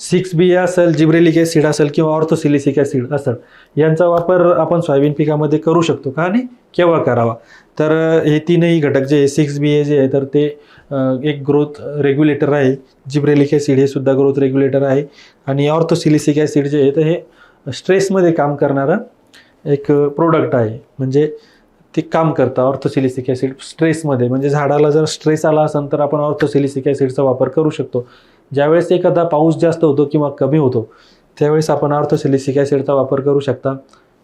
Six बी असेल gibberellic acid असेल किंवा ऑर्थोसिलिसिक ॲसिड असेल यांचा वापर आपण सोयाबीन पिकामध्ये करू शकतो का आणि केव्हा करावा? तर हे तीनही घटक जे सिक्स बी ए जे आहे तर ते एक ग्रोथ रेग्युलेटर आहे. जिब्रेलिक ॲसिड हे सुद्धा ग्रोथ रेग्युलेटर आहे. आणि ऑर्थोसिलिसिक ॲसिड जे आहे तर हे स्ट्रेसमध्ये काम करणारं एक प्रोडक्ट आहे. म्हणजे ते काम करतं ऑर्थोसिलिसिक ॲसिड स्ट्रेसमध्ये. म्हणजे झाडाला जर स्ट्रेस आला असेल तर आपण ऑर्थोसिलिसिक ॲसिडचा वापर करू शकतो. ज्यावेळेस एखादा पाऊस जास्त होतो किंवा कमी होतो त्यावेळेस आपण ऑर्थोसिलिसिक ॲसिडचा वापर करू शकता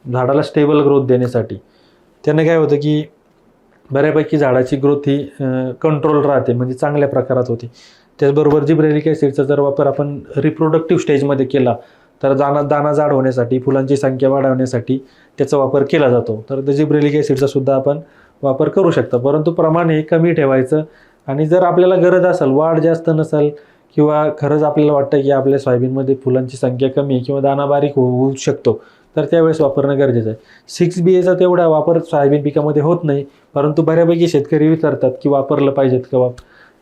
झाडाला स्टेबल ग्रोथ देण्यासाठी. त्याने काय होतं की बऱ्यापैकी झाडाची ग्रोथ ही कंट्रोल राहते म्हणजे चांगल्या प्रकारात होते. त्याचबरोबर जिब्रेलिक ॲसिडचा जर वापर आपण रिप्रोडक्टिव्ह स्टेजमध्ये केला तर दाना दाना जाड होण्यासाठी फुलांची संख्या वाढवण्यासाठी त्याचा वापर केला जातो. तर त्या जिब्रेलिक ॲसिडचा सुद्धा आपण वापर करू शकतो. परंतु प्रमाण हे कमी ठेवायचं आणि जर आपल्याला गरज असेल वाढ जास्त नसेल किंवा खरंच आपल्याला वाटतं की आपल्या सोयाबीनमध्ये फुलांची संख्या कमी आहे किंवा दाना बारीक हो-, होऊ शकतो. तर त्यावेळेस वापरणं गरजेचं आहे. सिक्स बी एचा तेवढा वापर सोयाबीन पिकामध्ये होत नाही परंतु बऱ्यापैकी शेतकरी विचारतात की वापरलं पाहिजेत का वाप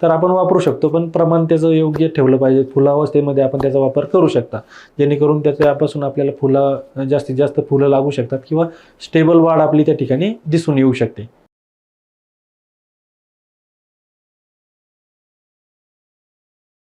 तर आपण वापरू शकतो पण प्रमाण त्याचं योग्य ठेवलं पाहिजे. फुलावस्थेमध्ये आपण त्याचा वापर करू शकता. जेणेकरून त्याच्यापासून आपल्याला फुलं जास्तीत जास्त फुलं लागू शकतात किंवा स्टेबल वाढ आपली त्या ठिकाणी दिसून येऊ शकते.